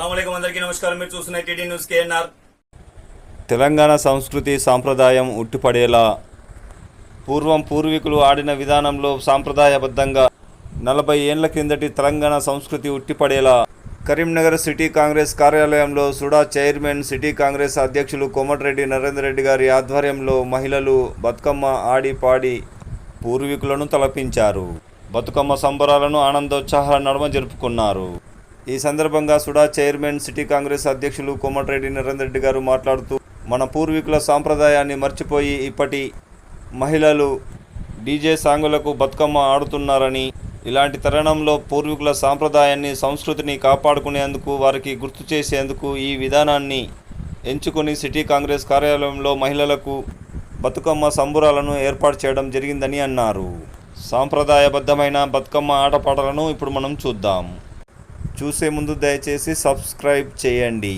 నమస్కారం. మీరు చూస్తున్న టీడీ న్యూస్ కేఎన్ఆర్. తెలంగాణ సంస్కృతి సాంప్రదాయం ఉట్టిపడేలా పూర్వం పూర్వీకులు ఆడిన విధానంలో సాంప్రదాయబద్ధంగా నలభై ఏండ్ల క్రిందటి తెలంగాణ సంస్కృతి ఉట్టిపడేలా కరీంనగర్ సిటీ కాంగ్రెస్ కార్యాలయంలో సుడా చైర్మన్ సిటీ కాంగ్రెస్ అధ్యక్షులు కోమటిరెడ్డి నరేందర్ రెడ్డి గారి ఆధ్వర్యంలో మహిళలు బతుకమ్మ ఆడి పాడి పూర్వీకులను తలపించారు. బతుకమ్మ సంబరాలను ఆనందోత్సాహాల నడుమ జరుపుకున్నారు. ఈ సందర్భంగా సుడా చైర్మన్ సిటీ కాంగ్రెస్ అధ్యక్షులు కోమటిరెడ్డి నరేందర్ రెడ్డి గారు మాట్లాడుతూ మన పూర్వీకుల సాంప్రదాయాన్ని మర్చిపోయి ఇప్పటి మహిళలు డీజే సాంగులకు బతుకమ్మ ఆడుతున్నారని ఇలాంటి తరుణంలో పూర్వీకుల సాంప్రదాయాన్ని సంస్కృతిని కాపాడుకునేందుకు వారికి గుర్తు చేసేందుకు ఈ విధానాన్ని ఎంచుకొని సిటీ కాంగ్రెస్ కార్యాలయంలో మహిళలకు బతుకమ్మ సంబురాలను ఏర్పాటు చేయడం జరిగిందని అన్నారు. సాంప్రదాయబద్ధమైన బతుకమ్మ ఆటపాటలను ఇప్పుడు మనం చూద్దాం. చూసే ముందు దయచేసి సబ్స్క్రైబ్ చేయండి.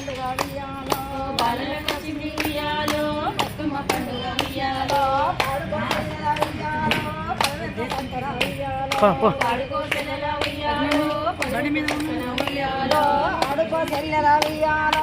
పండుగ ఉయ్యాలో బాలలకు చిన్ని ఉయ్యాలో బతుకమ్మ పండుగ ఉయ్యాలో పాడుకో చెల్లెల ఉయ్యాలో పండుగ ఉయ్యాలో ఆడుకో చెల్లెల ఉయ్యాలో.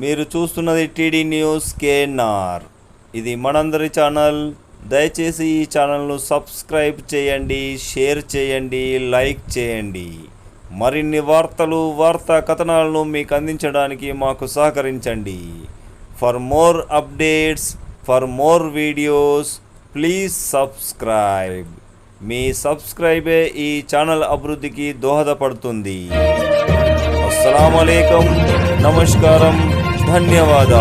మీరు చూస్తున్నది టీడీ న్యూస్ కేఎన్ఆర్ ఇది మనందరి ఛానల్. దయచేసి ఈ ఛానల్ను సబ్స్క్రైబ్ చేయండి షేర్ చేయండి లైక్ చేయండి. మరిన్ని వార్తలు వార్తా కథనాలను మీకు అందించడానికి మాకు సహకరించండి. For more updates for more videos please subscribe మీ సబ్స్క్రైబే ఈ ఛానల్ అభివృద్ధికి దోహదపడుతుంది. అస్సలం నమస్కారం. धन्यवाद